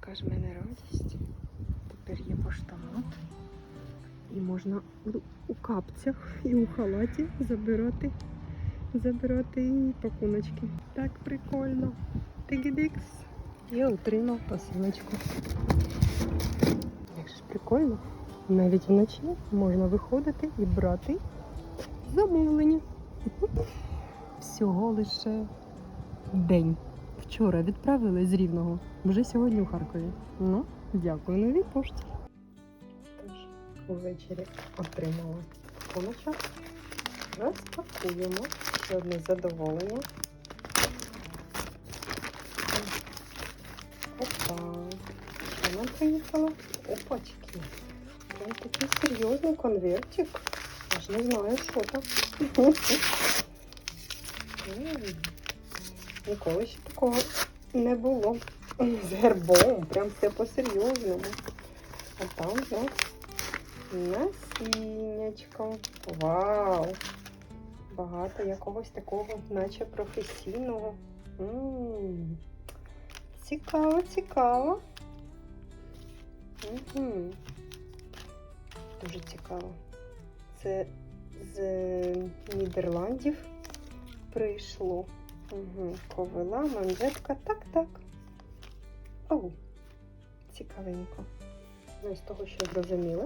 яка ж мене радість. Тепер є поштомат. І можна у- у капцях і у халаті забирати, забирати пакуночки. Так прикольно. Тигідикс. Я отримав посилочку. Як ж прикольно. Навіть вночі можна виходити і брати замовлення. Всього лише день. Вчора відправили з Рівного, вже сьогодні у Харкові. Ну, дякую новій пошті. Тож, увечері отримала пакуночок. Розпакуємо ще одне задоволення. Опа. Що нам приїхало? Опачки. Прям такий серйозний конвертик. Аж не знаю, що там. М, Ніколи ще такого не було. З гербом, прям все по-серйозному. А там вже насіннячко. Вау! Багато якогось такого, наче професійного. М, Цікаво, цікаво. Угу. Дуже цікаво. Це з Нідерландів прийшло. Угу. Ковила, манжетка. Так, так. Оу, цікавенько. Ну, з того, що зрозуміла,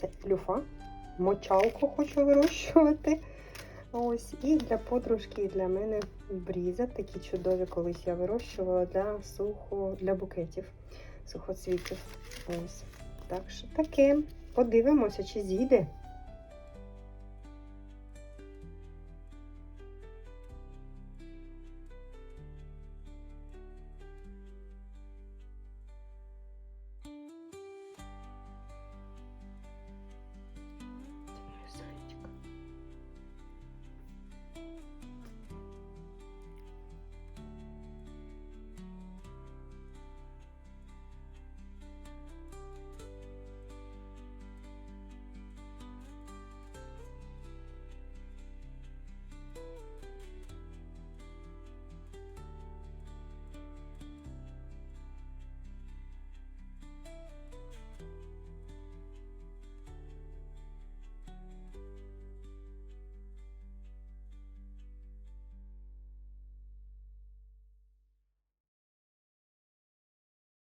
це люфа. Мочалку хочу вирощувати. Ось, і для подружки, і для мене бріза. Такі чудові колись я вирощувала для сухо, для букетів сухоцвітів. Ось. Так що таке. Подивимося, чи зійде.